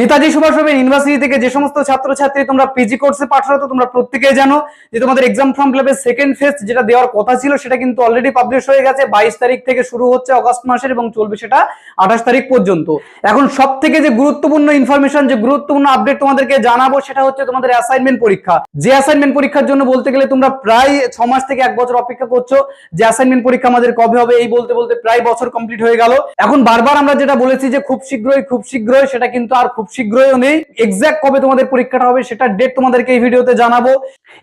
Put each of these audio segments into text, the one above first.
Netaji Subhash Chandra university থেকে যে সমস্ত ছাত্রছাত্রী তোমরা পিজি কোর্সে পাঠরত তোমরা প্রত্যেকেই জানো যে তোমাদের এক্সাম ফর্ম ফিলাপের সেকেন্ড ফেজ যেটা দেওয়ার কথা ছিল, সেটা কিন্তু অলরেডি পাবলিশ হয়ে গেছে বাইশ তারিখ থেকে শুরু হচ্ছে অগস্ট মাসের এবং চলবে সেটা আঠাশ তারিখ পর্যন্ত। এখন সব থেকে যে গুরুত্বপূর্ণ ইনফরমেশন যে গুরুত্বপূর্ণ আপডেট তোমাদেরকে জানাব, সেটা হচ্ছে তোমাদের অ্যাসাইনমেন্ট পরীক্ষা। যে অ্যাসাইনমেন্ট পরীক্ষার জন্য বলতে গেলে তোমরা প্রায় ছ মাস থেকে এক বছর অপেক্ষা করছ। যে অ্যাসাইনমেন্ট পরীক্ষা আমাদের কবে হবে, এই বলতে বলতে প্রায় বছর কমপ্লিট হয়ে গেল। এখন বারবার আমরা যেটা বলেছি যে খুব শীঘ্রই খুব শীঘ্রই, সেটা কিন্তু আর খুব শীঘ্রইও নেই এক্সাক্ট কবে তোমাদের পরীক্ষাটা হবে সেটা ডেট তোমাদেরকে এই ভিডিওতে জানাব।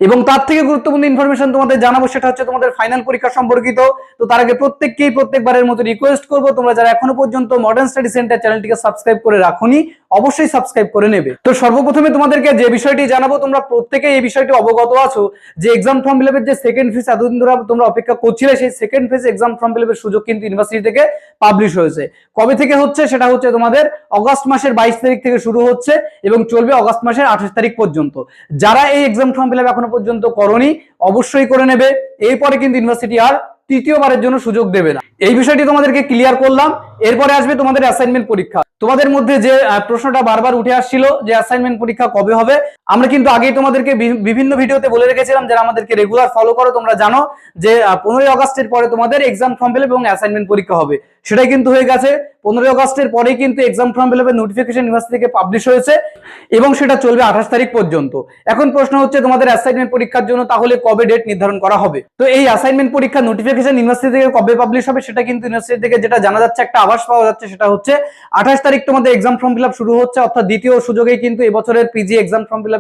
এবং তার থেকে গুরুত্বপূর্ণ ইনফরমেশন তোমাদের জানাব, সেটা হচ্ছে তোমাদের ফাইনাল পরীক্ষা সম্পর্কিত। তো তার আগে প্রত্যেককেই প্রত্যেকবারের মতো রিকোয়েস্ট করব, তোমরা যারা এখনও পর্যন্ত মডার্ন স্টাডি সেন্টার চ্যানেলটিকে সাবস্ক্রাইব করে রাখোনি, অবশ্যই সাবস্ক্রাইব করে নেবে। তো সর্বপ্রথমে তোমাদেরকে যে বিষয়টি জানাব, তোমরা প্রত্যেকে এই বিষয়টি অবগত আছো যে এক্সাম ফর্ম ফিলাপের যে সেকেন্ড ফেজ এতদিন ধরে তোমরা অপেক্ষা করছিলে, সেই সেকেন্ড ফেজ এক্সাম ফর্ম ফিলাপের সুযোগ কিন্তু ইউনিভার্সিটি থেকে পাবলিশ হয়েছে। কবে থেকে হচ্ছে সেটা হচ্ছে তোমাদের অগস্ট মাসের বাইশ তারিখ শুরু হচ্ছে এবং চলবে অগস্ট মাসের আঠাশ তারিখ পর্যন্ত। যারা এই এক্সাম ফর্ম ফিল এখনও পর্যন্ত করনি, অবশ্যই করে নেবে। এরপরে কিন্তু ইউনিভার্সিটি আর তৃতীয়বারের জন্য সুযোগ দেবে না। এই বিষয়টি তোমাদেরকে ক্লিয়ার করলাম। এরপরে আসবে তোমাদের অ্যাসাইনমেন্ট পরীক্ষা। তোমাদের মধ্যে যে প্রশ্নটা বারবার উঠে আসছিল যে অ্যাসাইনমেন্ট পরীক্ষা কবে হবে, আমরা কিন্তু আগেই তোমাদেরকে বিভিন্ন ভিডিওতে বলে রেখেছিলাম যারা আমাদেরকে রেগুলার ফলো করো, তোমরা জানো যে পনেরোই আগস্টের পরে তোমাদের এক্সাম ফর্ম ফিল এবং অ্যাসাইনমেন্ট পরীক্ষা হবে। সেটাই কিন্তু হয়ে গেছে। পনেরোই আগস্টের পরেই কিন্তু exam form fill notification university থেকে পাবলিশ হয়েছে এবং সেটা চলবে আঠাশ তারিখ পর্যন্ত। এখন প্রশ্ন হচ্ছে তোমাদের অ্যাসাইনমেন্ট পরীক্ষার জন্য তাহলে কবে ডেট নির্ধারণ করা হবে? তো এই অ্যাসাইনমেন্ট পরীক্ষা নোটিফিকেশন ইউনিভার্সিটি থেকে কবে পাবলিশ হবে সেটা কিন্তু ইউনিভার্সিটি থেকে যেটা জানা যাচ্ছে, একটা আভাস পাওয়া যাচ্ছে, সেটা হচ্ছে আঠাশ তারিখ তোমাদের এক্সাম ফর্ম ফিল শুরু হচ্ছে, অর্থাৎ দ্বিতীয় সুযোগেই কিন্তু এবছরের পিজি এক্সাম ফর্ম ফিল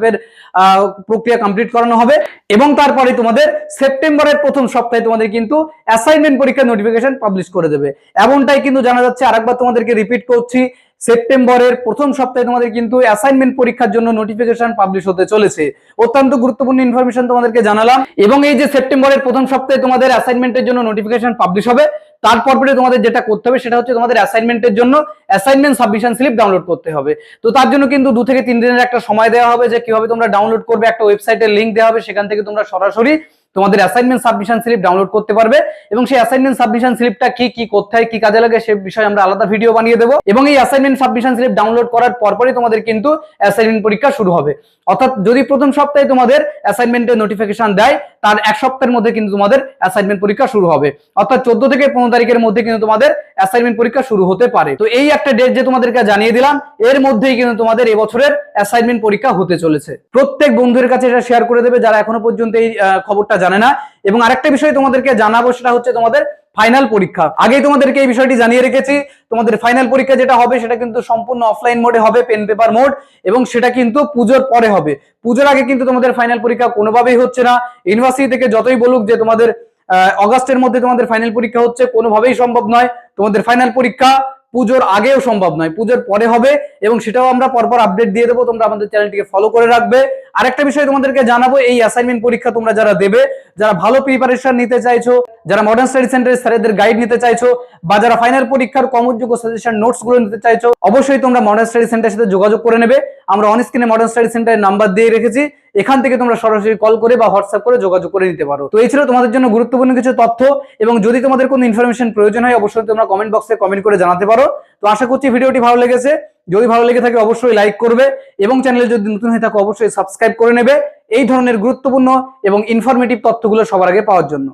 প্রক্রিয়া কমপ্লিট করানো হবে। এবং তারপরে তোমাদের সেপ্টেম্বরের প্রথম সপ্তাহে তোমাদের কিন্তু অ্যাসাইনমেন্ট পরীক্ষার নোটিফিকেশন পাবলিশ করে দেবে। এমনটাই কিন্তু জানা যাচ্ছে। আরেকবার তোমাদেরকে রিপিট করছি, সেপ্টেম্বরের প্রথম সপ্তাহে তোমাদের কিন্তু অ্যাসাইনমেন্ট পরীক্ষার জন্য নোটিফিকেশন পাবলিশ হতে চলেছে। অত্যন্ত গুরুত্বপূর্ণ ইনফরমেশন তোমাদেরকে জানালাম। এবং এই যে সেপ্টেম্বরের প্রথম সপ্তাহে তোমাদের অ্যাসাইনমেন্টের জন্য নোটিফিকেশন পাবলিশ হবে তারপর পরে তোমাদের যেটা করতে হবে সেটা হচ্ছে তোমাদের অ্যাসাইনমেন্টের জন্য অ্যাসাইনমেন্ট সাবমিশন স্লিপ ডাউনলোড করতে হবে। তো তার জন্য কিন্তু দু থেকে তিন দিনের একটা সময় দেওয়া হবে যে কীভাবে তোমরা ডাউনলোড করবে, একটা ওয়েবসাইটের লিংক দেওয়া হবে, সেখান থেকে তোমরা সরাসরি তোমাদের অ্যাসাইনমেন্ট সাবমিশন স্লিপ ডাউনলোড করতে পারবে। এবং সেই অ্যাসাইনমেন্ট সাবমিশন স্লিপটা কি কি কোথায় কি কাজে লাগে সে বিষয়ে আমরা আলাদা ভিডিও বানিয়ে দেবো। এবং এই অ্যাসাইনমেন্ট সাবমিশন স্লিপ ডাউনলোড করার পরপরই তোমাদের কিন্তু অ্যাসাইনমেন্ট পরীক্ষা শুরু হবে। অর্থাৎ যদি প্রথম সপ্তাহে তোমাদের অ্যাসাইনমেন্টের নোটিফিকেশন দেয় তার এক সপ্তাহের মধ্যে কিন্তু তোমাদের অ্যাসাইনমেন্ট পরীক্ষা শুরু হবে। অর্থাৎ চোদ্দ থেকে পনেরো তারিখের মধ্যে কিন্তু তোমাদের অ্যাসাইনমেন্ট পরীক্ষা শুরু হতে পারে। তো এই একটা ডেট যে তোমাদেরকে জানিয়ে দিলাম, এর মধ্যেই কিন্তু তোমাদের এবছরের অ্যাসাইনমেন্ট পরীক্ষা হতে চলেছে। প্রত্যেক বন্ধুদের কাছে এটা শেয়ার করে দেবে, যারা এখনও পর্যন্ত এই খবরটা জানে না। এবং আরেকটা বিষয় তোমাদেরকে জানাব, সেটা হচ্ছে তোমাদের ফাইনাল পরীক্ষা। আগেই তোমাদেরকে এই বিষয়টি জানিয়ে রেখেছি। তোমাদের ফাইনাল পরীক্ষা যেটা হবে, সেটা কিন্তু সম্পূর্ণ অফলাইন মোডে হবে পেন পেপার মোড এবং সেটা কিন্তু পুজোর পরে হবে। পুজোর আগে কিন্তু তোমাদের ফাইনাল পরীক্ষা কোনোভাবেই হচ্ছে না। ইউনিভার্সিটি থেকে যতই বলুক যে তোমাদের অগাস্টের মধ্যে তোমাদের ফাইনাল পরীক্ষা হচ্ছে, কোনোভাবেই সম্ভব নয়। তোমাদের ফাইনাল পরীক্ষা পুজোর আগেও সম্ভব নয়। পুজোর পরে হবে, এবং সেটাও আমরা পরপর আপডেট দিয়ে দেবো। তোমরা আমাদের চ্যানেলটিকে ফলো করে রাখবে। আরেকটা বিষয় তোমাদেরকে জানাব, এই অ্যাসাইনমেন্ট পরীক্ষা তোমরা যারা দেবে, যারা ভালো প্রিপারেশন নিতে চাইছো, যারা মডার্ন স্টাডি সেন্টারের স্যারেদের গাইড নিতে চাইছো, বা যারা ফাইনাল পরীক্ষার কমযোগ্য সাজেশন নোটসগুলো নিতে চাইছো, অবশ্যই তোমরা মডার্ন স্টাডি সেন্টারের সাথে যোগাযোগ করে নেবে। আমরা অন স্ক্রিনে মডার্ন স্টাডি সেন্টারের নাম্বার দিয়ে রেখেছি, এখান থেকে তোমরা সরাসরি কল করে বা হোয়াটসঅ্যাপ করে যোগাযোগ করে নিতে পারো। তো এই ছিল তোমাদের জন্য গুরুত্বপূর্ণ কিছু তথ্য, এবং যদি তোমাদের কোনো ইনফরমেশন প্রয়োজন হয়, অবশ্যই তোমরা কমেন্ট বক্সে কমেন্ট করে জানাতে পারো। তো আশা করছি ভিডিওটি ভালো লেগেছে। যদি ভালো লেগে থাকে অবশ্যই লাইক করবে এবং চ্যানেলে যদি নতুন হয়ে থাকে অবশ্যই সাবস্ক্রাইব করে নেবে। এই ধরনের গুরুত্বপূর্ণ এবং ইনফরমেটিভ তথ্যগুলো সবার আগে পাওয়ার জন্য।